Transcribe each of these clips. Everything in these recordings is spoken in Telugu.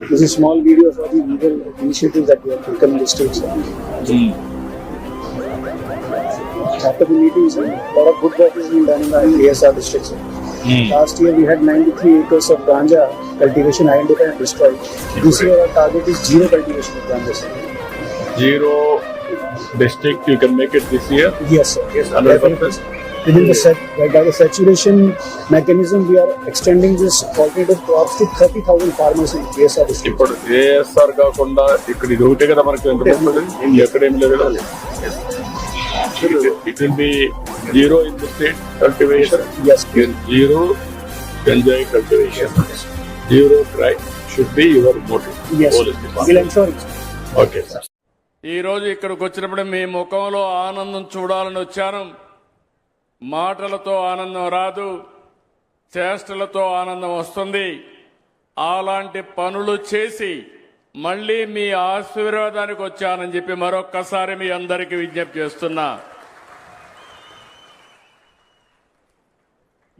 This is a small video for the legal initiatives that we have taken in the states. After the meetings, a lot of good work has been done in the ASR districts. Mm. Last year we had 93 acres of ganja cultivation identified and destroyed. This year our target is zero cultivation of ganja. sir. Zero district, you can make it this year. Yes, sir. Yes, 100%. Within the sat- by by the saturation mechanism, we are extending this alternative crops to 30,000 farmers in ASR district. ఇప్పుడు ఏఎస్ఆర్ కాకుండా ఇక్కడ ఇది ఒకటే కదా మనకి ఎంత ఉంటుంది ఎక్కడేం లేదు కదా? It will be zero in the state cultivation Yes. Zero enjoy cultivation zero cry should be your motive Yes. We'll ensure it. Okay sir ఈ రోజు ఇక్కడికి వచ్చినప్పుడు మీ ముఖంలో ఆనందం చూడాలని వచ్చాను. మాటలతో ఆనందం రాదు చేష్టలతో ఆనందం వస్తుంది. అలాంటి పనులు చేసి మళ్ళీ మీ ఆశీర్వాదానికి వచ్చానని చెప్పి మరొక్కసారి మీ అందరికీ విజ్ఞప్తి చేస్తున్నా.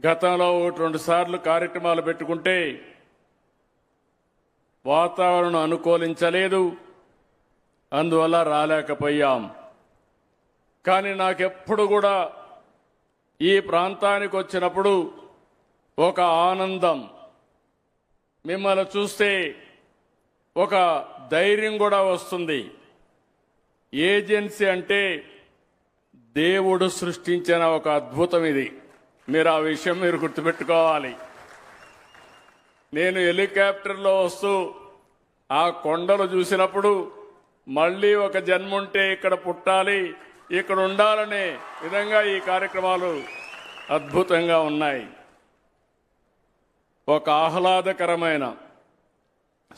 గతంలో ఒకటి రెండు సార్లు కార్యక్రమాలు పెట్టుకుంటే వాతావరణం అనుకూలించలేదు. అందువల్ల రాలేకపోయాం. కానీ నాకెప్పుడు కూడా ఈ ప్రాంతానికి వచ్చినప్పుడు ఒక ఆనందం. మిమ్మల్ని చూస్తే ఒక ధైర్యం కూడా వస్తుంది. ఏజెన్సీ అంటే దేవుడు సృష్టించిన ఒక అద్భుతం ఇది. మీరు ఆ విషయం మీరు గుర్తుపెట్టుకోవాలి. నేను హెలికాప్టర్లో వస్తూ ఆ కొండలు చూసినప్పుడు మళ్ళీ ఒక జన్ముంటే ఇక్కడ పుట్టాలి ఇక్కడ ఉండాలనే విధంగా ఈ కార్యక్రమాలు అద్భుతంగా ఉన్నాయి. ఒక ఆహ్లాదకరమైన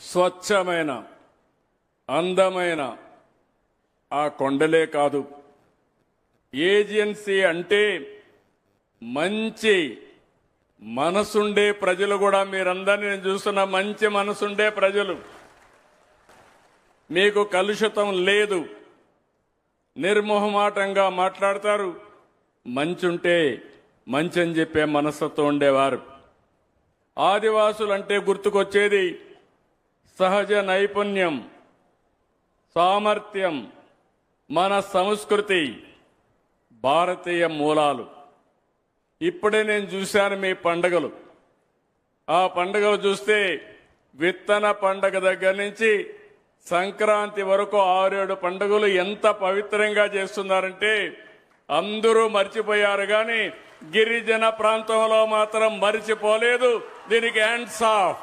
స్వచ్ఛమైన అందమైన ఆ కొండలే కాదు. ఏజెన్సీ అంటే మంచి మనసుండే ప్రజలు కూడా మీరందరినీ నేను చూస్తున్న మంచి మనసుండే ప్రజలు. మీకు కలుషితం లేదు. నిర్మోహమాటంగా మాట్లాడతారు. మంచుంటే మంచి అని చెప్పే మనస్తత్వం ఉండేవారు. ఆదివాసులు అంటే గుర్తుకొచ్చేది సహజ నైపుణ్యం సామర్థ్యం మన సంస్కృతి భారతీయ మూలాలు. ఇప్పుడే నేను చూశాను మీ పండగలు. ఆ పండుగలు చూస్తే విత్తన పండగ దగ్గర నుంచి సంక్రాంతి వరకు ఆరేడు పండుగలు ఎంత పవిత్రంగా చేస్తున్నారంటే అందరూ మర్చిపోయారు కానీ గిరిజన ప్రాంతంలో మాత్రం మరిచిపోలేదు. దీనికి హ్యాండ్స్ ఆఫ్